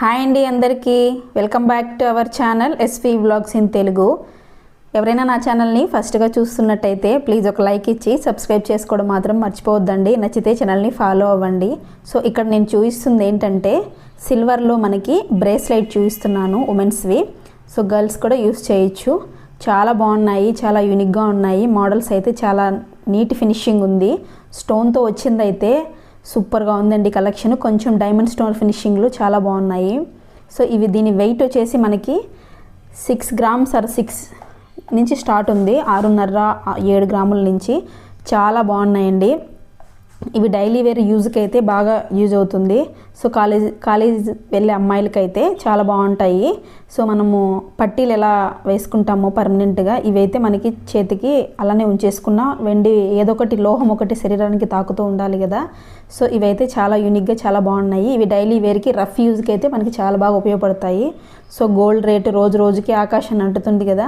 Hi అండి అందరికీ. Welcome back to our channel S V vlogs in Telugu. ఎవరైనా నా ఛానల్ని ఫస్ట్గా చూస్తున్నట్టయితే ప్లీజ్ ఒక లైక్ ఇచ్చి సబ్స్క్రైబ్ చేసుకోవడం మాత్రం మర్చిపోవద్దండి. నచ్చితే ఛానల్ని ఫాలో అవ్వండి. సో ఇక్కడ నేను చూపిస్తుంది ఏంటంటే సిల్వర్లో మనకి బ్రేస్లైట్ చూపిస్తున్నాను ఉమెన్స్వి. సో గర్ల్స్ కూడా యూస్ చేయొచ్చు. చాలా బాగున్నాయి చాలా యూనిక్గా ఉన్నాయి. మోడల్స్ అయితే చాలా నీట్ ఫినిషింగ్ ఉంది. స్టోన్తో వచ్చిందైతే సూపర్గా ఉందండి కలెక్షన్. కొంచెం డైమండ్ స్టోన్ ఫినిషింగ్లు చాలా బాగున్నాయి. సో ఇవి దీని వెయిట్ వచ్చేసి మనకి సిక్స్ గ్రామ్స్ ఆర్ సిక్స్ నుంచి స్టార్ట్ ఉంది. ఆరున్నర ఏడు గ్రాముల నుంచి చాలా బాగున్నాయండి. ఇవి డైలీ వేర్ యూజ్కి అయితే బాగా యూజ్ అవుతుంది. సో కాలేజ్ కాలేజ్ వెళ్ళే అమ్మాయిలకైతే చాలా బాగుంటాయి. సో మనము పట్టీలు ఎలా వేసుకుంటామో పర్మనెంట్గా ఇవైతే మనకి చేతికి అలానే ఉంచేసుకున్న వెండి ఏదో ఒకటి లోహం ఒకటి శరీరానికి తాకుతూ ఉండాలి కదా. సో ఇవైతే చాలా యూనిక్గా చాలా బాగున్నాయి. ఇవి డైలీ వేర్కి రఫ్ యూజ్కి అయితే మనకి చాలా బాగా ఉపయోగపడతాయి. సో గోల్డ్ రేటు రోజు రోజుకి ఆకాశాన్ని అంటుతుంది కదా.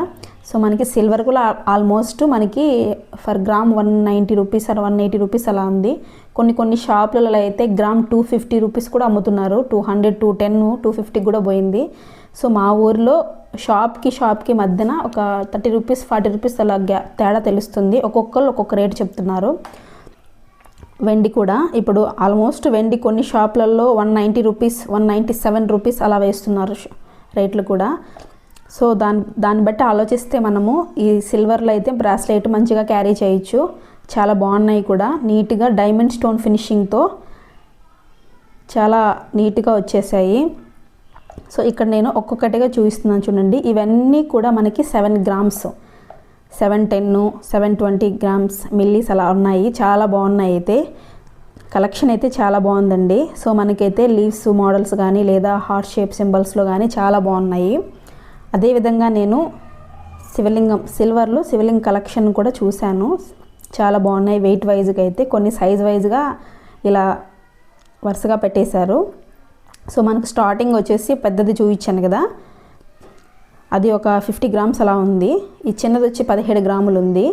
సో మనకి సిల్వర్ కూడా ఆల్మోస్ట్ మనకి per gram one ninety rupees or one eighty rupees అలా ఉంది. కొన్ని కొన్ని షాపులలో అయితే గ్రామ్ టూ ఫిఫ్టీ రూపీస్ కూడా అమ్ముతున్నారు. Two hundred two ten two fifty కూడా పోయింది. సో మా ఊర్లో షాప్కి షాప్కి మధ్యన ఒక థర్టీ రూపీస్ ఫార్టీ రూపీస్ అలా గ్యా తేడా తెలుస్తుంది. ఒక్కొక్కరు ఒక్కొక్క రేట్ చెప్తున్నారు. వెండి కూడా. ఇప్పుడు ఆల్మోస్ట్ వెండి కొన్ని షాపులలో one ninety rupees one ninety seven rupees అలా వేస్తున్నారు రేట్లు కూడా. సో దాని దాన్ని బట్టి ఆలోచిస్తే మనము ఈ సిల్వర్లో అయితే బ్రాస్లెట్ మంచిగా క్యారీ చేయొచ్చు. చాలా బాగున్నాయి కూడా. నీట్గా డైమండ్ స్టోన్ ఫినిషింగ్తో చాలా నీట్గా వచ్చేసాయి. సో ఇక్కడ నేను ఒక్కొక్కటిగా చూపిస్తున్నాను చూడండి. ఇవన్నీ కూడా మనకి seven grams. Seven ten seven twenty grams millis అలా ఉన్నాయి. చాలా బాగున్నాయి అయితే. కలెక్షన్ అయితే చాలా బాగుందండి. సో మనకైతే లీవ్స్ మోడల్స్ కానీ లేదా హార్ట్ షేప్ సింబల్స్లో కానీ చాలా బాగున్నాయి. అదేవిధంగా నేను శివలింగం సిల్వర్లో శివలింగం కలెక్షన్ కూడా చూశాను. చాలా బాగున్నాయి. వెయిట్ వైజ్గా అయితే కొన్ని సైజ్ వైజ్గా ఇలా వరుసగా పెట్టేశారు. సో మనకు స్టార్టింగ్ వచ్చేసి పెద్దది చూపించాను కదా. అది ఒక ఫిఫ్టీ గ్రామ్స్ అలా ఉంది. ఈ చిన్నది వచ్చి పదిహేడు గ్రాములు ఉంది.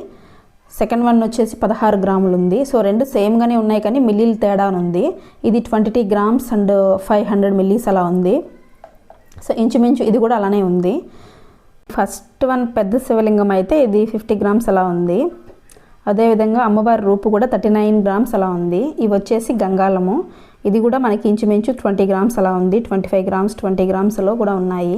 సెకండ్ వన్ వచ్చేసి పదహారు గ్రాములు ఉంది. సో రెండు సేమ్గానే ఉన్నాయి కానీ మిల్లీలు తేడా ఉంది. ఇది twenty grams and five hundred millis అలా ఉంది. సో ఇంచుమించు ఇది కూడా అలానే ఉంది. ఫస్ట్ వన్ పెద్ద శివలింగం అయితే ఇది ఫిఫ్టీ గ్రామ్స్ అలా ఉంది. అదేవిధంగా అమ్మవారి రూపు కూడా థర్టీ నైన్ గ్రామ్స్ అలా ఉంది. ఇవి వచ్చేసి గంగాళము ఇది కూడా మనకి ఇంచుమించు ట్వంటీ గ్రామ్స్ అలా ఉంది. ట్వంటీ ఫైవ్ గ్రామ్స్ ట్వంటీ గ్రామ్స్లో కూడా ఉన్నాయి.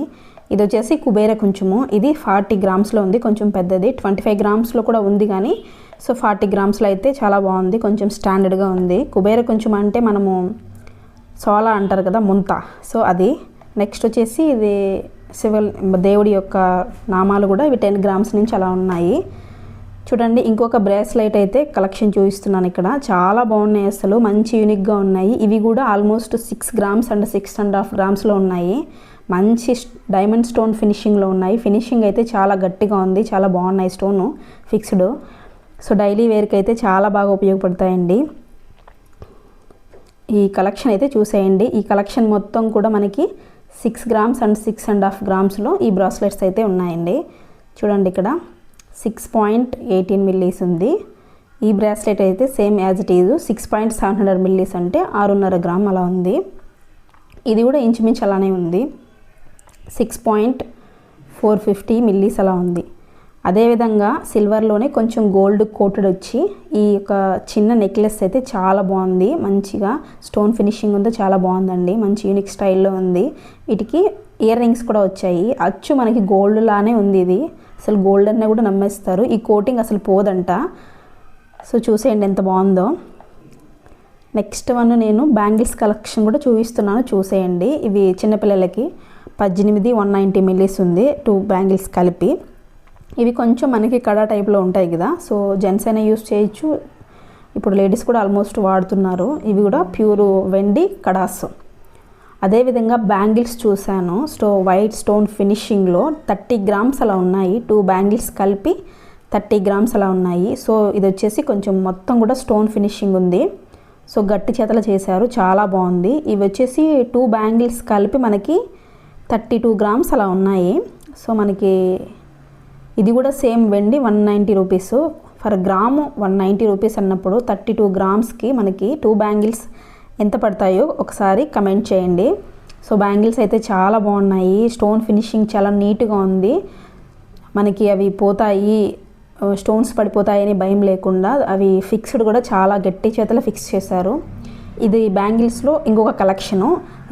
ఇది వచ్చేసి కుబేర కొంచెము. ఇది ఫార్టీ గ్రామ్స్లో ఉంది కొంచెం పెద్దది. ట్వంటీ ఫైవ్ గ్రామ్స్లో కూడా ఉంది కానీ సో ఫార్టీ గ్రామ్స్లో అయితే చాలా బాగుంది కొంచెం స్టాండర్డ్గా ఉంది. కుబేర కొంచెం అంటే మనము సోలా అంటారు కదా ముంత. సో అది నెక్స్ట్ వచ్చేసి ఇది శివ దేవుడి యొక్క నామాలు కూడా ఇవి టెన్ గ్రామ్స్ నుంచి అలా ఉన్నాయి. చూడండి ఇంకొక బ్రేస్లైట్ అయితే కలెక్షన్ చూపిస్తున్నాను ఇక్కడ. చాలా బాగున్నాయి అసలు మంచి యూనిక్గా ఉన్నాయి. ఇవి కూడా almost six grams and six and half గ్రామ్స్లో ఉన్నాయి. మంచి డైమండ్ స్టోన్ ఫినిషింగ్లో ఉన్నాయి. ఫినిషింగ్ అయితే చాలా గట్టిగా ఉంది చాలా బాగున్నాయి స్టోను ఫిక్స్డ్ సో డైలీ వేర్కి అయితే చాలా బాగా ఉపయోగపడతాయండి. ఈ కలెక్షన్ అయితే చూసేయండి. ఈ కలెక్షన్ మొత్తం కూడా మనకి six grams and six and half గ్రామ్స్లో ఈ బ్రాస్లెట్స్ అయితే ఉన్నాయండి. చూడండి ఇక్కడ. సిక్స్ పాయింట్ ఎయిటీన్ మిల్లీస్ ఉంది. ఈ బ్రాస్లెట్ అయితే same as it is six point seven hundred millis అంటే ఆరున్నర గ్రామ్ అలా ఉంది. ఇది కూడా ఇంచుమించు అలానే ఉంది. Six point four fifty millis అలా ఉంది. అదేవిధంగా సిల్వర్లోనే కొంచెం గోల్డ్ కోటెడ్ వచ్చి ఈ యొక్క చిన్న నెక్లెస్ అయితే చాలా బాగుంది. మంచిగా స్టోన్ ఫినిషింగ్ ఉందో చాలా బాగుందండి. మంచి యూనిక్ స్టైల్లో ఉంది. వీటికి ఇయర్ రింగ్స్ కూడా వచ్చాయి. అచ్చు మనకి గోల్డ్ లానే ఉంది ఇది. అసలు గోల్డ్ అన్న కూడా నమ్మేస్తారు. ఈ కోటింగ్ అసలు పోదంట. సో చూసేయండి ఎంత బాగుందో. నెక్స్ట్ వన్ నేను బ్యాంగిల్స్ కలెక్షన్ కూడా చూపిస్తున్నాను. చూసేయండి. ఇవి చిన్నపిల్లలకి పద్దెనిమిది వన్ నైంటీ మిల్లీస్ ఉంది టూ బ్యాంగిల్స్ కలిపి. ఇవి కొంచెం మనకి కడా టైప్లో ఉంటాయి కదా. సో జెంట్స్ అయినా యూస్ చేయొచ్చు. ఇప్పుడు లేడీస్ కూడా ఆల్మోస్ట్ వాడుతున్నారు. ఇవి కూడా ప్యూర్ వెండి కడాస్. అదేవిధంగా బ్యాంగిల్స్ చూశాను. స్టో వైట్ స్టోన్ ఫినిషింగ్లో థర్టీ గ్రామ్స్ అలా ఉన్నాయి. టూ బ్యాంగిల్స్ కలిపి థర్టీ గ్రామ్స్ అలా ఉన్నాయి. సో ఇది వచ్చేసి కొంచెం మొత్తం కూడా స్టోన్ ఫినిషింగ్ ఉంది. సో గట్టి చేతలు చేశారు. చాలా బాగుంది. ఇవి వచ్చేసి టూ బ్యాంగిల్స్ కలిపి మనకి థర్టీ టూ గ్రామ్స్ అలా ఉన్నాయి. సో మనకి ఇది కూడా సేమ్ వెండి one ninety rupees. Per gram one ninety rupees అన్నప్పుడు థర్టీ టూ గ్రామ్స్కి మనకి టూ బ్యాంగిల్స్ ఎంత పడతాయో ఒకసారి కమెంట్ చేయండి. సో బ్యాంగిల్స్ అయితే చాలా బాగున్నాయి. స్టోన్ ఫినిషింగ్ చాలా నీట్గా ఉంది. మనకి అవి పోతాయి. స్టోన్స్ పడిపోతాయని భయం లేకుండా అవి ఫిక్స్డ్ కూడా చాలా గట్టి చేతలు ఫిక్స్ చేశారు. ఇది బ్యాంగిల్స్లో ఇంకొక collection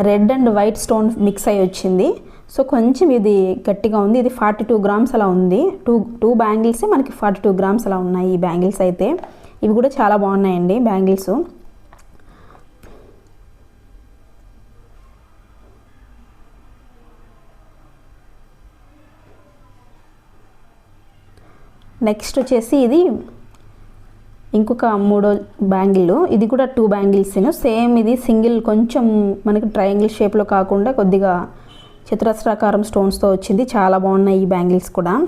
red and white stone mix అయ్యి వచ్చింది. సో కొంచెం ఇది గట్టిగా ఉంది. ఇది ఫార్టీ టూ గ్రామ్స్ అలా ఉంది. టూ టూ బ్యాంగిల్సే మనకి ఫార్టీ టూ గ్రామ్స్ అలా ఉన్నాయి ఈ బ్యాంగిల్స్ అయితే. ఇవి కూడా చాలా బాగున్నాయండి బ్యాంగిల్స్ నెక్స్ట్ వచ్చేసి ఇది ఇంకొక మూడో బ్యాంగిల్. ఇది కూడా టూ బ్యాంగిల్స్ సేమ్ ఇది సింగిల్ కొంచెం మనకి ట్రయాంగిల్ షేప్లో కాకుండా కొద్దిగా చతురస్రాకారం స్టోన్స్తో వచ్చింది. చాలా బాగున్నాయి ఈ బ్యాంగిల్స్ కూడా.